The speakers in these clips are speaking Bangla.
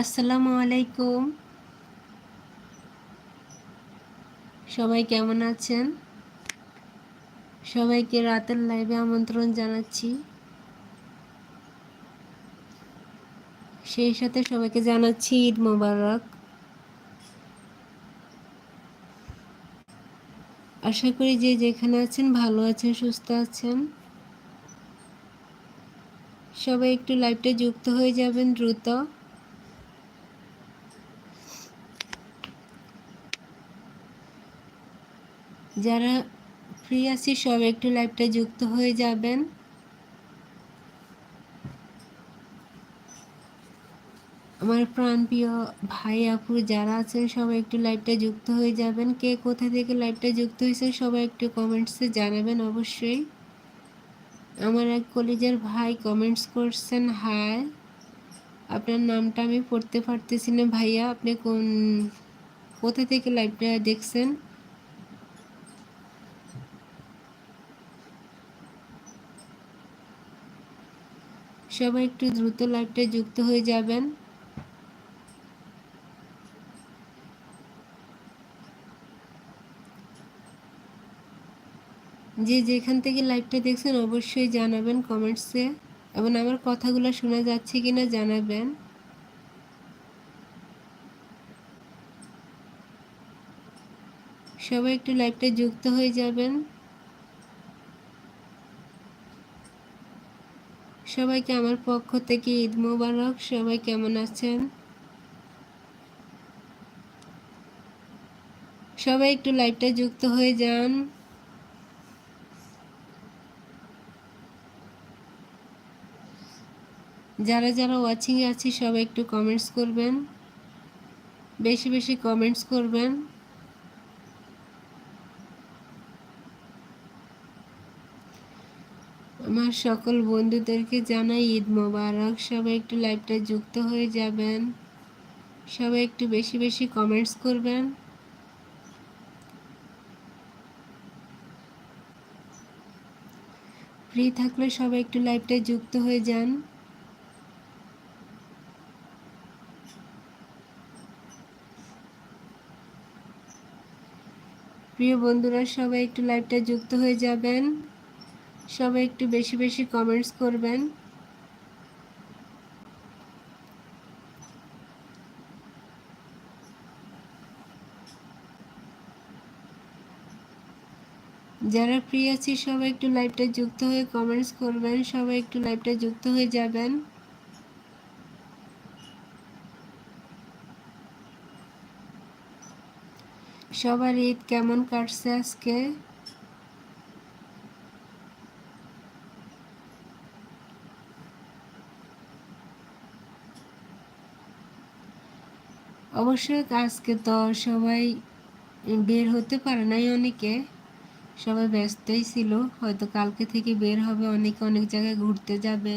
আসসালামু আলাইকুম। সবাই কেমন আছেন? সবাইকে রাতের লাইভে আমন্ত্রণ জানাচ্ছি। সেই সাথে সবাইকে জানাচ্ছি ঈদ মোবারক। আশা করি যে যেখানে আছেন, ভালো আছেন, সুস্থ আছেন। সবাই একটু লাইভটা যুক্ত হয়ে যাবেন দ্রুত। যারা ফ্রি আছি, সব একটু লাইভটা যুক্ত হয়ে যাবেন। আমার প্রাণপ্রিয় ভাই, আপু যারা আছেন সবাই একটু লাইভটা যুক্ত হয়ে যাবেন। কে কোথা থেকে লাইভটা যুক্ত হয়েছে, সবাই একটু কমেন্টসে জানাবেন অবশ্যই। আমার এক কলেজের ভাই কমেন্টস করছেন, হাই, আপনার নামটা আমি পড়তে পারতেছি না ভাইয়া, আপনি কোন, কোথা থেকে লাইভটা দেখছেন? সবাই একটু দ্রুত লাইভটা যুক্ত হয়ে যাবেন। যে যেখান থেকে লাইভটা দেখছেন অবশ্যই জানাবেন কমেন্টসে এবং আমার কথাগুলো শোনা যাচ্ছে কিনা জানাবেন। সবাই একটু লাইভটা যুক্ত হয়ে যাবেন। সবাইকে আমার পক্ষ থেকে ঈদ মোবারক। সবাই কেমন আছেন? সবাই একটু লাইভটা যুক্ত হয়ে যান। যারা যারা ওয়াচিংয়ে আছি, সবাই একটু কমেন্টস করবেন। বেশি বেশি কমেন্টস করবেন। আমার সকল বন্ধুদেরকে জানাই ঈদ মোবারক। সবাই একটু লাইভটা যুক্ত হয়ে যাবেন। সবাই একটু বেশি বেশি কমেন্টস করবেন। ফ্রি থাকলে সবাই একটু লাইভটা যুক্ত হয়ে যান। প্রিয় বন্ধুরা, সবাই একটু লাইভটা যুক্ত হয়ে যাবেন। সবাই একটু বেশি বেশি কমেন্টস করবেন। যারা ফ্রি আছি, সবাই একটু লাইভটা যুক্ত হয়ে কমেন্টস করবেন। সবাই একটু লাইভটা যুক্ত হয়ে যাবেন। সবার ঈদ কেমন কাটছে আজকে? অবশ্যই আজকে তো সবাই বের হতে পারে নাই অনেকে। সবাই ব্যস্তই ছিল। হয়তো কালকে থেকে বের হবে, অনেকে অনেক জায়গায় ঘুরতে যাবে।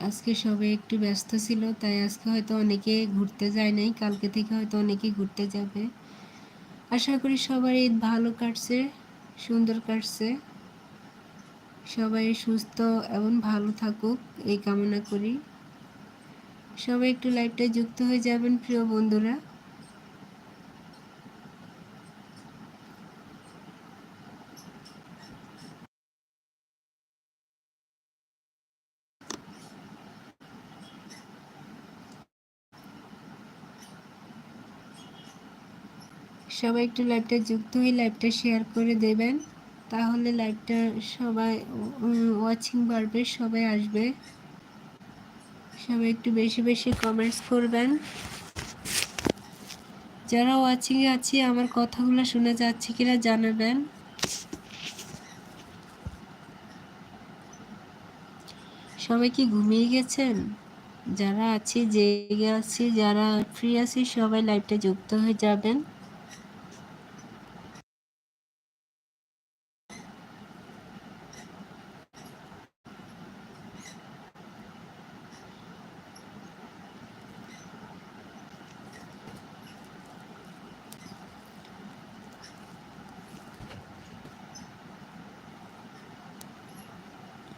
আজকে সবাই একটু ব্যস্ত ছিল, তাই আজকে হয়তো অনেকে ঘুরতে যায় নাই। কালকে থেকে হয়তো অনেকে ঘুরতে যাবে। আশা করি সবার ঈদ ভালো কাটছে, সুন্দর কাটছে। সবাই সুস্থ এবং ভালো থাকুক, এই কামনা করি। সবাই একটু লাইভটা যুক্ত হয়ে যাবেন, প্রিয় বন্ধুরা। সবাই একটু লাইভটা যুক্ত হয়ে লাইভটা শেয়ার করে দেবেন। তাহলে লাইভটা সবাই ওয়াচিং বাড়বে, সবাই আসবে। সবাই একটু বেশি বেশি কমেন্টস করবেন। যারা ওয়াচিংয়ে আছে, আমার কথাগুলো শোনা যাচ্ছে কিনা জানাবেন। সবাই কি ঘুমিয়ে গেছেন? যারা আছি, জেগে আছি, যারা ফ্রি আছি, সবাই লাইভটা যুক্ত হয়ে যাবেন।